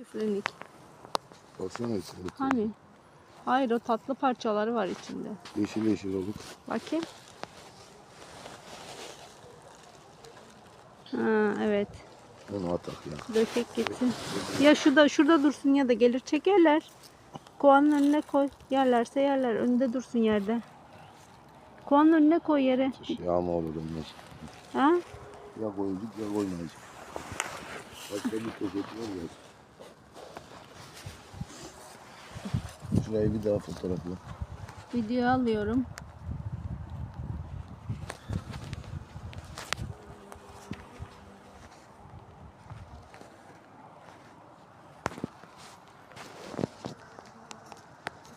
Üflenik. Baksana içinde. Hani? Hayır o tatlı parçaları var içinde. Yeşil yeşil olup. Bakayım. Ha evet. Onu atak ya. Dökek gitsin. Ya şurada şurada dursun ya da gelir çekerler. Kovanın önüne koy. Yerlerse yerler. Önünde dursun yerde. Kovanın önüne koy yere. Yağma olur onlar. Ha? Ya koyacak ya koymayacak. Başka bir poşet var ya. Şurayı bir daha fotoğrafla. Video alıyorum.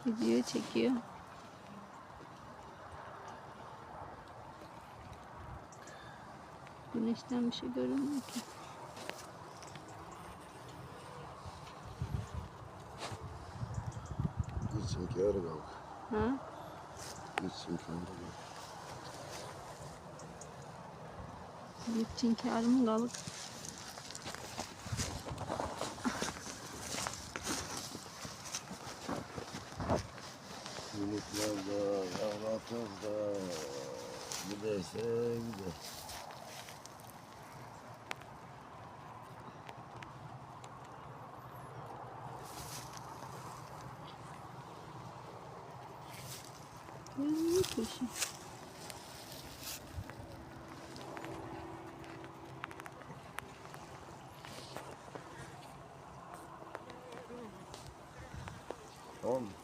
Video çekiyor. Güneşten bir şey görünmüyor ki. Gitsin ki yarı kalk. Ha? Gitsin ki yarı kalk. Gitçin kârım kalıp. Umutlarda, yavratlarda, giderse gider. Görünmüyor ki bir şey. Tamam mı? Gel.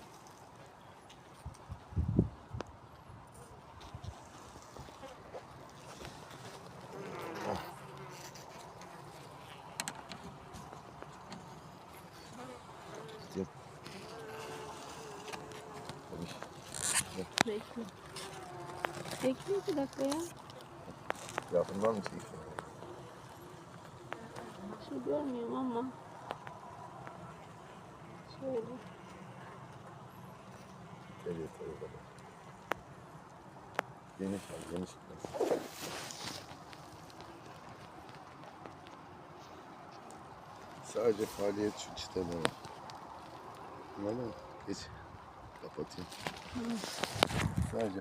Bekle. Bekle bir dakika ya. Yakından mı çekiyorsun? Bir şey görmüyorum ama. Şöyle. O kadar. Geniş al, geniş. Sadece faaliyet şu çitede var. Anladın mı? Geç. Kapatayım. Sadece